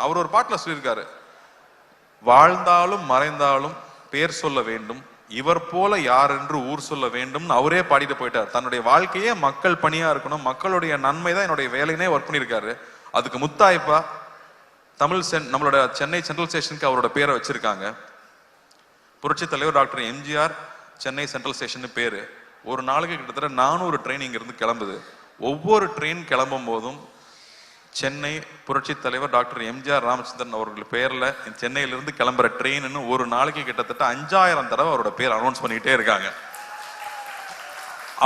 அவர் ஒரு பாட்டில் சொல்லியிருக்காரு. வாழ்ந்தாலும் மறைந்தாலும் பேர் சொல்ல வேண்டும். இவர் போல யார் என்று ஊர் சொல்ல வேண்டும்னு அவரே பாடிட்டு போயிட்டார். தன்னுடைய வாழ்க்கையே மக்கள் பணியா இருக்கணும். மக்களுடைய நன்மை தான் என்னுடைய வேலையினே ஒர்க் பண்ணியிருக்காரு. அதுக்கு முத்தாய்ப்பா தமிழ் சென் நம்மளோட சென்னை சென்ட்ரல் ஸ்டேஷனுக்கு அவரோட பேரை வச்சிருக்காங்க. புரட்சி தலைவர் doctor M G R Chennai central station பேரு. ஒரு நாளைக்கு கிட்டத்தட்ட நானூறு ட்ரெயின் இங்கிருந்து கிளம்புது. ஒவ்வொரு ட்ரெயின் கிளம்பும் போதும் சென்னை புரட்சி தலைவர் டாக்டர் எம்ஜிஆர் ராமச்சந்திரன் அவர்கள் பேரில் சென்னையிலிருந்து கிளம்புற ட்ரெயின்னு ஒரு நாளைக்கு கிட்டத்தட்ட அஞ்சாயிரம் தடவை அவரோட பேர் அனௌன்ஸ் பண்ணிக்கிட்டே இருக்காங்க.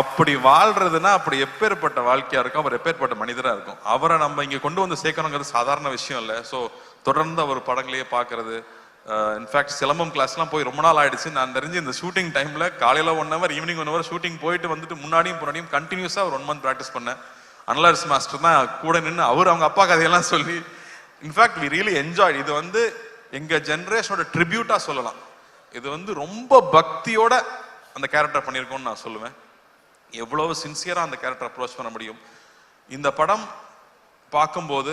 அப்படி வாழ்றதுன்னா அப்படி எப்பேற்பட்ட வாழ்க்கையாக இருக்கும்? அவர் எப்பேற்பட்ட மனிதராக இருக்கும்? அவரை நம்ம இங்கே கொண்டு வந்து சேர்க்கணுங்கிறது சாதாரண விஷயம் இல்லை. ஸோ தொடர்ந்து அவர் படங்களையே பார்க்கறது இன்ஃபேக்ட் சிலம்பம் கிளாஸ்லாம் போய் ரொம்ப நாள் ஆயிடுச்சு. நான் தெரிஞ்சு இந்த ஷூட்டிங் டைமில் காலையில் one hour evening one hour shooting போயிட்டு வந்துட்டு முன்னாடியும் முன்னாடியும் கண்டினியூஸாக ஒரு ஒன் மந்த் ப்ராக்டிஸ் பண்ணேன். அனலாரிஸ் மாஸ்டர் தான் கூட நின்று அவர் அவங்க அப்பா கதையெல்லாம் சொல்லி இன்ஃபேக்ட் வி ரியலி என்ஜாய் இது வந்து எங்கள் ஜென்ரேஷனோட ட்ரிபியூட்டாக சொல்லலாம். இது வந்து ரொம்ப பக்தியோட அந்த கேரக்டர் பண்ணியிருக்கோம்னு நான் சொல்லுவேன். எவ்வளவு சின்சியராக அந்த கேரக்டர் அப்ரோச் பண்ண முடியும். இந்த படம் பார்க்கும்போது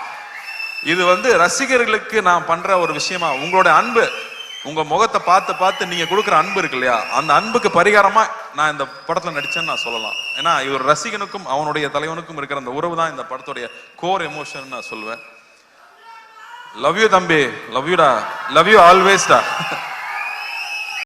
இது வந்து ரசிகர்களுக்கு நான் பண்ற ஒரு விஷயமா உங்களோட அன்பு உங்க முகத்தை பார்த்து பார்த்து நீங்க கொடுக்குற அன்பு இருக்கு இல்லையா? அந்த அன்புக்கு பரிகாரமா நான் இந்த படத்துல நடிச்சேன்னு நான் சொல்லலாம். ஏன்னா இவர் ரசிகனுக்கும் அவனுடைய தலைவனுக்கும் இருக்கிற அந்த உறவு தான் இந்த படத்துடைய கோர் எமோஷன் நான் சொல்லுவேன் லவ் யூ தம்பி லவ் யூடா லவ் யூ ஆல்வேஸ்டா